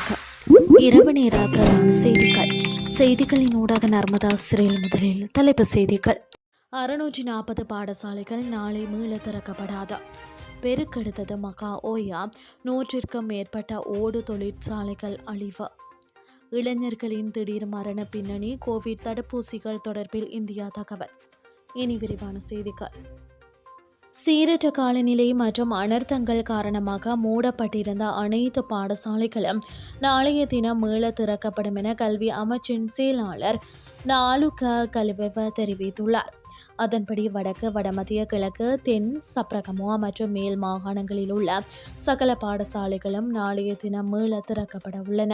வணக்கம் இரவு நேர பிரதான செய்திகள். செய்திகளின் ஊடாக நர்மதா சிறையில் முதலில் தலைப்பு செய்திகள். அறுநூற்றி நாற்பது பாடசாலைகள் நாளை மீள திறக்கப்படாத. பெருக்கெடுத்தது மகா ஓயா. நூற்றிற்கும் மேற்பட்ட ஓடு தொழிற்சாலைகள் அழிவு. இளைஞர்களின் திடீர் மரண பின்னணி கோவிட் தடுப்பூசிகள் தொடர்பில் இந்தியா தகவல். இனி விரிவான செய்திகள். சீரற்ற காலநிலை மற்றும் அனர்த்தங்கள் காரணமாக மூடப்பட்டிருந்த அனைத்து பாடசாலைகளும் நாளைய தினம் மீள திறக்கப்படும் என கல்வி அமைச்சின் செயலாளர் நாலுக கலுவெவ தெரிவித்துள்ளார். அதன்படி வடக்கு வடமத்திய கிழக்கு தென் சப்ரகமோ மற்றும் மேல் மாகாணங்களில் உள்ள சகல பாடசாலைகளும் நாளைய தினம் மீள திறக்கப்பட உள்ளன.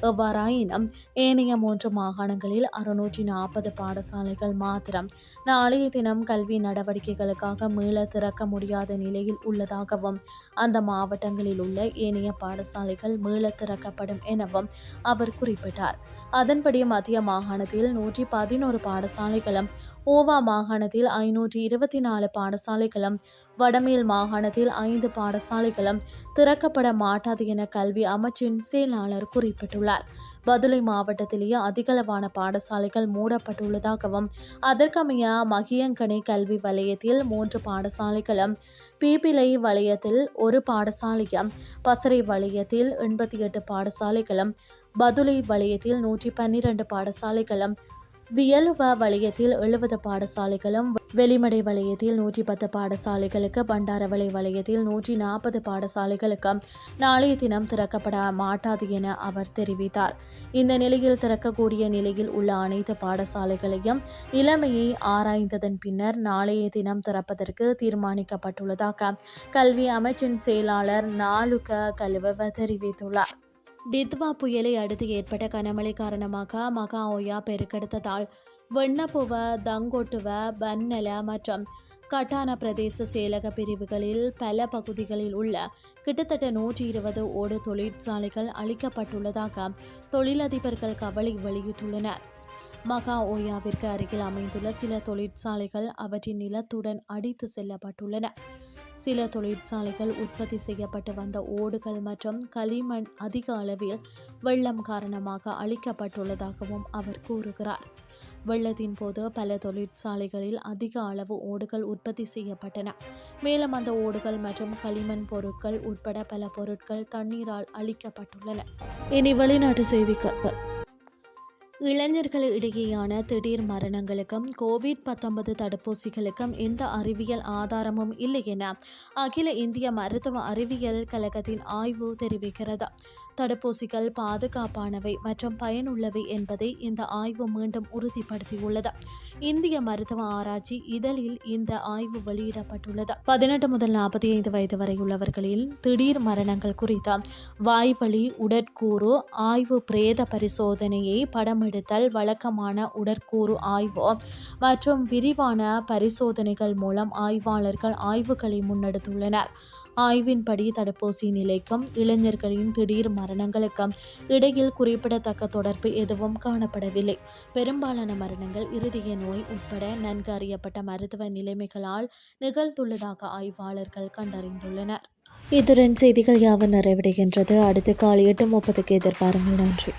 எவ்வாறாயினும் ஏனைய மூன்று மாகாணங்களில் அறுநூற்றி நாற்பது பாடசாலைகள் மாத்திரம் நாளைய தினம் கல்வி நடவடிக்கைகளுக்காக மீள திறக்க முடியாத நிலையில் உள்ளதாகவும் அந்த மாவட்டங்களில் உள்ள ஏனைய பாடசாலைகள் மீள திறக்கப்படும் எனவும் அவர் குறிப்பிட்டார். அதன்படி மத்திய மாகாணத்தில் நூற்றி பதினோரு பாடசாலைகளும் ஓவா மாகாணத்தில் ஐநூற்றி இருபத்தி நாலு பாடசாலைகளும் வடமேல் மாகாணத்தில் ஐந்து பாடசாலைகளும் திறக்கப்பட மாட்டாது என கல்வி அமைச்சின் செயலாளர் குறிப்பிட்டுள்ளார். பதுளை மாவட்டத்திலேயே அதிகளவான பாடசாலைகள் மூடப்பட்டுள்ளதாகவும் அதற்கமைய மகியங்கனை கல்வி வலயத்தில் மூன்று பாடசாலைகளும் பீபிலை வலயத்தில் ஒரு பாடசாலையும் பசறை வலயத்தில் எண்பத்தி எட்டு பாடசாலைகளும் பதுளை வலயத்தில் நூற்றி பன்னிரண்டு பாடசாலைகளும் வியலுவ வலயத்தில் எழுபது பாடசாலைகளும் வெளிமடை வலயத்தில் நூற்றி பத்து பாடசாலைகளுக்கு பண்டாரவளை வலயத்தில் நூற்றி நாற்பது பாடசாலைகளுக்கு நாளைய தினம் திறக்கப்பட மாட்டாது என அவர் தெரிவித்தார். இந்த நிலையில் திறக்கக்கூடிய நிலையில் உள்ள அனைத்து பாடசாலைகளையும் நிலைமையை ஆராய்ந்ததன் பின்னர் நாளைய தினம் திறப்பதற்கு தீர்மானிக்கப்பட்டுள்ளதாக கல்வி அமைச்சின் செயலாளர் நாலுக கலுவ தெரிவித்துள்ளார். டித்வா புயலை அடுத்து ஏற்பட்ட கனமழை காரணமாக மகாஓயா பெருக்கெடுத்ததால் வெண்ணப்புவ தங்கோட்டுவ பன்னல மற்றும் கட்டான பிரதேச செயலக பிரிவுகளில் பல பகுதிகளில் உள்ள கிட்டத்தட்ட நூற்றி இருபது ஓடு தொழிற்சாலைகள் அளிக்கப்பட்டுள்ளதாக தொழிலதிபர்கள் கவலை வெளியிட்டுள்ளனர். மகா ஓயாவிற்கு அருகில் அமைந்துள்ள சில தொழிற்சாலைகள் அவற்றின் நிலத்துடன் அடித்து செல்லப்பட்டுள்ளன. சில தொழிற்சாலைகள் உற்பத்தி செய்யப்பட்டு வந்த ஓடுகள் மற்றும் களிமண் அதிக அளவில் வெள்ளம் காரணமாக அழிக்கப்பட்டுள்ளதாகவும் அவர் கூறுகிறார். வெள்ளத்தின் போது பல தொழிற்சாலைகளில் அதிக அளவு ஓடுகள் உற்பத்தி செய்யப்பட்டன. மேலும் அந்த ஓடுகள் மற்றும் களிமண் பொருட்கள் உட்பட பல பொருட்கள் தண்ணீரால் அழிக்கப்பட்டுள்ளன. இனி வெளிநாட்டு செய்திகள். இளைஞர்களிடையேயான திடீர் மரணங்களுக்கும் கோவிட் பத்தொன்பது தடுப்பூசிகளுக்கும் எந்த அறிவியல் ஆதாரமும் இல்லை என அகில இந்திய மருத்துவ அறிவியல் கழகத்தின் ஆய்வு தெரிவிக்கிறது. தடுப்பூசிகள் பாதுகாப்பானவை மற்றும் பயனுள்ளவை என்பதை இந்த ஆய்வு மீண்டும் உறுதிப்படுத்தியுள்ளது. இந்திய மருத்துவ ஆராய்ச்சி இதழில் இந்த ஆய்வு வெளியிடப்பட்டுள்ளது. பதினெட்டு முதல் நாற்பத்தி ஐந்து வயது வரை உள்ளவர்களில் திடீர் மரணங்கள் குறித்த வாய்வழி உடற்கூறு ஆய்வு பிரேத பரிசோதனையை படமெடுத்தல் வழக்கமான உடற்கூறு ஆய்வு மற்றும் விரிவான பரிசோதனைகள் மூலம் ஆய்வாளர்கள் ஆய்வுகளை முன்னெடுத்துள்ளனர். ஆய்வின்படி தடுப்பூசி நிலைக்கும் இளைஞர்களின் திடீர் மரணங்களுக்கும் இடையில் குறிப்பிடத்தக்க தொடர்பு எதுவும் காணப்படவில்லை. பெரும்பாலான மரணங்கள் இருதய நோய் உட்பட நன்கு அறியப்பட்ட மருத்துவ நிலைமைகளால் நிகழ்ந்துள்ளதாக ஆய்வாளர்கள் கண்டறிந்துள்ளனர். இத்துடன் செய்திகள் யாவும் நிறைவடைகின்றது. அடுத்து காலை எட்டு முப்பதுக்கு எதிர்பாருங்கள். நன்றி.